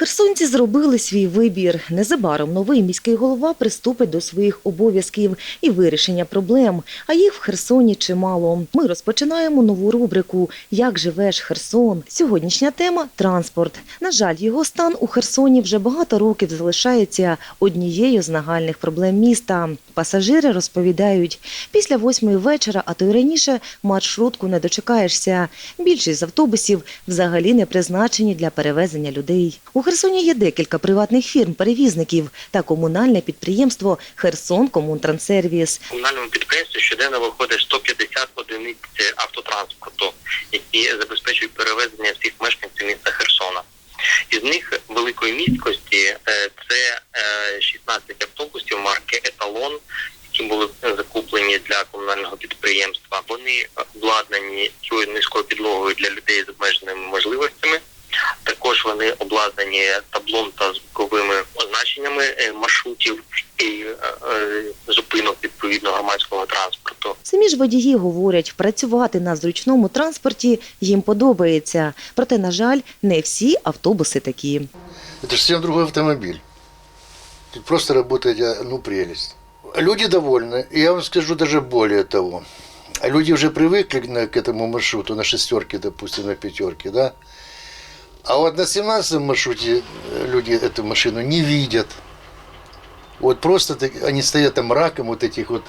Херсонці зробили свій вибір. Незабаром новий міський голова приступить до своїх обов'язків і вирішення проблем. А їх в Херсоні чимало. Ми розпочинаємо нову рубрику Як живеш Херсон. Сьогоднішня тема транспорт. На жаль, його стан у Херсоні вже багато років залишається однією з нагальних проблем міста. Пасажири розповідають, після восьмої вечора, а то й раніше, маршрутку не дочекаєшся. Більшість з автобусів взагалі не призначені для перевезення людей. У Херсоні є декілька приватних фірм-перевізників та комунальне підприємство Херсон Комунтранссервіс. В комунальному підприємстві щоденно виходить 150 одиниць автотранспорту, які забезпечують перевезення всіх мешканців міста Херсона. Із них великої місткості е, це е, 16 автобусів марки Еталон, які були закуплені для комунального підприємства. Вони обладнані низькою підлогою для людей з обмеженими можливостями. Також вони обладнані таблом та звуковими означеннями е, маршрутів і е, е, зупинок відповідно громадського транспорту. Самі ж водії говорять, працювати на зручному транспорті їм подобається. Проте, на жаль, не всі автобуси такі. Это же совсем другой автомобиль. Тут просто работает, э, ну, прелесть. Люди довольны. И я вам скажу даже более того. Люди уже привыкли на- к этому маршруту, на шестерке, допустим, на пятерке, да? А вот на 17 маршруте э, люди эту машину не видят. Вот просто так- они стоят там раком вот этих вот,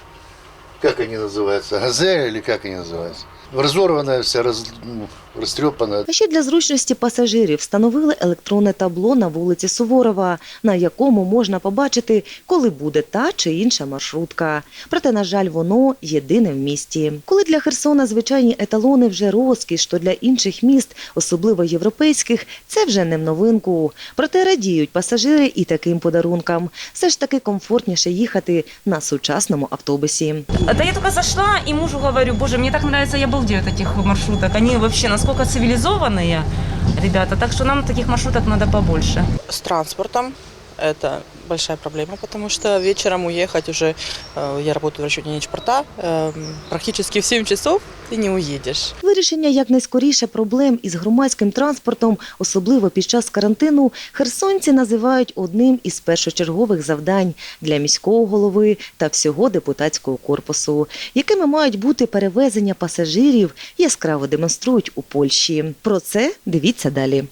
как они называются, газель или как они называются. Разорванная вся, раз, ну, растрепанная. А ще для зручності пасажирів встановили електронне табло на вулиці Суворова, на якому можна побачити, коли буде та чи інша маршрутка. Проте, на жаль, воно єдине в місті. Коли для Херсона звичайні еталони вже розкіш, то для інших міст, особливо європейських, це вже не в новинку. Проте радіють пасажири і таким подарункам. Все ж таки комфортніше їхати на сучасному автобусі. Да я только зашла и мужу говорю, боже, мне так нравится, я балдею от этих маршруток. Они вообще насколько цивилизованные, ребята. Так что нам таких маршруток надо побольше. С транспортом это большая проблема, потому что вечером уехать уже, э, я работаю в расчете Ничпорта, э, практически в 7 часов ты не уедешь. Вирішення якнайскоріше проблем із громадським транспортом, особливо під час карантину, херсонці називають одним із першочергових завдань для міського голови та всього депутатського корпусу, якими мають бути перевезення пасажирів, яскраво демонструють у Польщі. Про це дивіться далі.